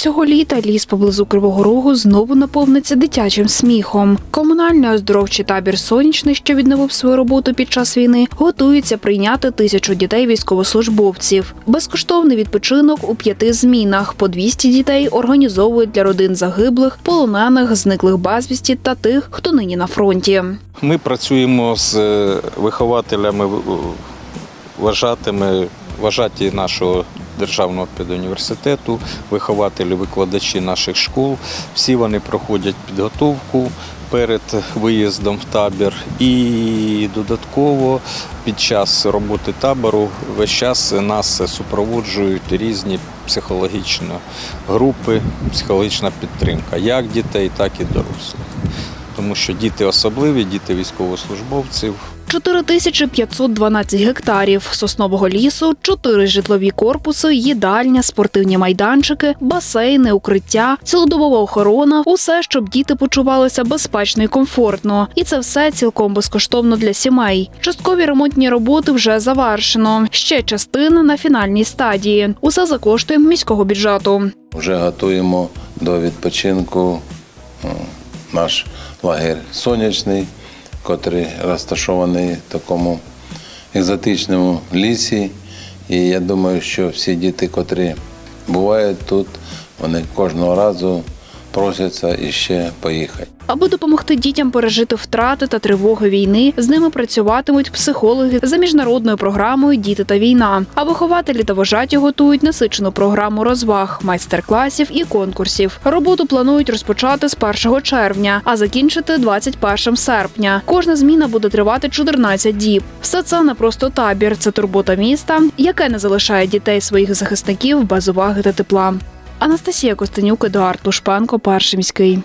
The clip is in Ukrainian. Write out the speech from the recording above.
Цього літа ліс поблизу Кривого Рогу знову наповниться дитячим сміхом. Комунальний оздоровчий табір Сонячний, що відновив свою роботу під час війни, готується прийняти тисячу дітей військовослужбовців. Безкоштовний відпочинок у п'яти змінах. По 200 дітей організовують для родин загиблих, полонених, зниклих безвісті та тих, хто нині на фронті. Ми працюємо з е, вихователями, вважатими, вважаті нашого державного педуніверситету, вихователі, викладачі наших школ. Всі вони проходять підготовку перед виїздом в табір. І додатково під час роботи табору весь час нас супроводжують різні психологічні групи, психологічна підтримка, як дітей, так і дорослих тому що діти особливі, діти військовослужбовців. 4512 гектарів соснового лісу, 4 житлові корпуси, їдальня, спортивні майданчики, басейни, укриття, цілодобова охорона усе, щоб діти почувалися безпечно і комфортно. І це все цілком безкоштовно для сімей. Часткові ремонтні роботи вже завершено. Ще частина на фінальній стадії. Усе за кошти міського бюджету. Вже готуємо до відпочинку наш лагерь сонячний, котрий розташований в такому екзотичному лісі. І я думаю, що всі діти, котрі бувають тут, вони кожного разу просяться іще поїхати. Аби допомогти дітям пережити втрати та тривоги війни, з ними працюватимуть психологи за міжнародною програмою Діти та війна. А вихователі та вожаті готують насичену програму розваг, майстер-класів і конкурсів. Роботу планують розпочати з 1 червня, а закінчити 21 серпня. Кожна зміна буде тривати 14 діб. Все це не просто табір, це турбота міста, яке не залишає дітей своїх захисників без уваги та тепла. Анастасія Костенюк, Едуард Лушпанко, Перший міський.